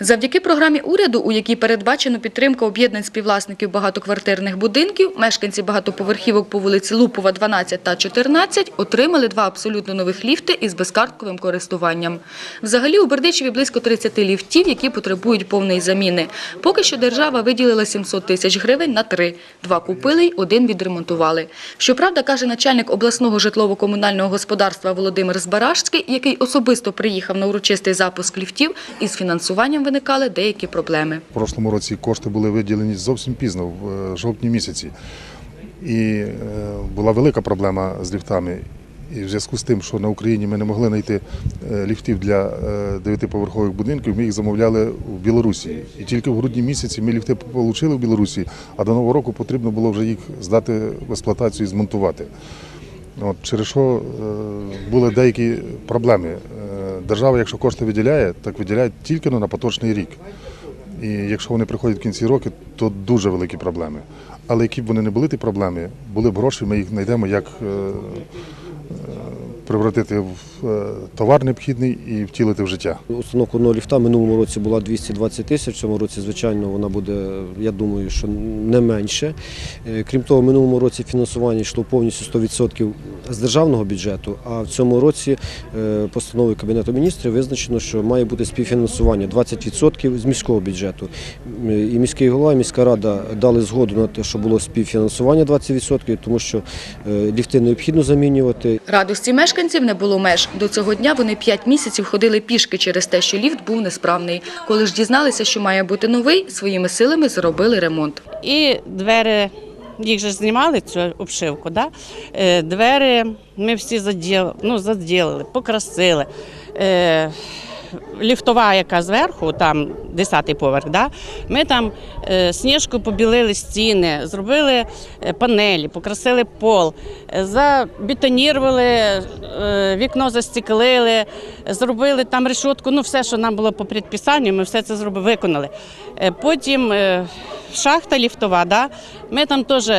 Завдяки програмі уряду, у якій передбачено підтримка об'єднань співвласників багатоквартирних будинків, мешканці багатоповерхівок по вулиці Лупова, 12 та 14 отримали два абсолютно нових ліфти із безкартковим користуванням. Взагалі у Бердичеві близько 30 ліфтів, які потребують повної заміни. Поки що держава виділила 700 тисяч гривень на три. Два купили й один відремонтували. Щоправда, каже начальник обласного житлово-комунального господарства Володимир Збаражський, який особисто приїхав на урочистий запуск ліфтів, із фінансуванням виникали деякі проблеми. В прошлому році кошти були виділені зовсім пізно, в е, жовтні місяці. І е, була велика проблема з ліфтами. І в зв'язку з тим, що на Україні ми не могли знайти е, ліфтів для дев'ятиповерхових будинків, ми їх замовляли в Білорусі. І тільки в грудні місяці ми ліфти отримали в Білорусі, а до Нового року потрібно було вже їх здати в експлуатацію і змонтувати. От, через що е, були деякі проблеми. Е, Держава, якщо кошти виділяє, так виділяє тільки ну, на поточний рік. І якщо вони приходять в кінці року, то дуже великі проблеми. Але які б вони не були ті проблеми, були б гроші, ми їх знайдемо, як е, превратити в е, товар необхідний і втілити в життя. Установка одного ліфта минулому році була 220 тисяч, в цьому році, звичайно, вона буде, я думаю, що не менше. Е, Крім того, в минулому році фінансування йшло повністю 100% з державного бюджету, а в цьому році е, постановою Кабінету міністрів визначено, що має бути співфінансування 20% з міського бюджету. І міський голова, і міська рада дали згоду на те, що було співфінансування 20%, тому що е, ліфти необхідно замінювати. Радості мешканців не було меж. До цього дня вони п'ять місяців ходили пішки через те, що ліфт був несправний. Коли ж дізналися, що має бути новий, своїми силами зробили ремонт. І двері, їх же знімали цю обшивку, да? Е, двері ми всі заділи, ну, заділили, покрасили. Е, ліфтова, яка зверху, там 10-й поверх, да? ми там е, сніжкою побілили стіни, зробили панелі, покрасили пол, забетонірували, вікно застеклили, зробили там решетку, ну все, що нам було по предписанню, ми все це зробили, виконали. Потім шахта ліфтова, да? ми там теж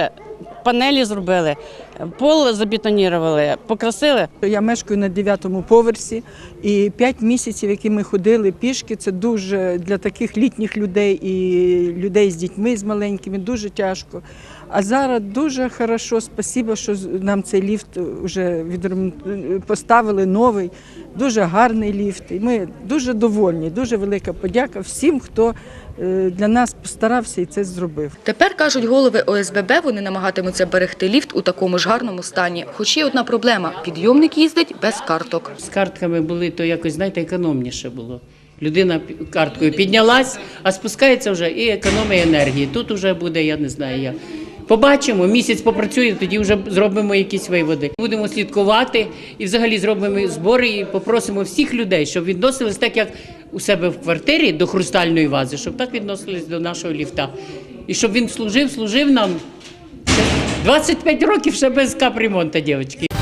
панелі зробили, пол забетонірували, покрасили. Я мешкаю на дев'ятому поверсі, і п'ять місяців, які ми ходили пішки, це дуже для таких літніх людей і людей з дітьми з маленькими, дуже тяжко. А зараз дуже хорошо, спасибо, що нам цей ліфт вже поставили новий, дуже гарний ліфт. І ми дуже довольні. Дуже велика подяка всім, хто е, для нас постарався і це зробив. Тепер, кажуть голови ОСББ, вони намагатимуться берегти ліфт у такому ж гарному стані. Хоч є одна проблема – підйомник їздить без карток. З картками були, то якось, знаєте, економніше було. Людина карткою піднялась, а спускається вже і економія енергії. Тут вже буде, я не знаю як. Побачимо, місяць попрацює, тоді вже зробимо якісь виводи. Будемо слідкувати і взагалі зробимо збори і попросимо всіх людей, щоб відносились так, як у себе в квартирі до хрустальної вази, щоб так відносились до нашого ліфта. І щоб він служив, служив нам 25 років ще без капремонту, дівчатки.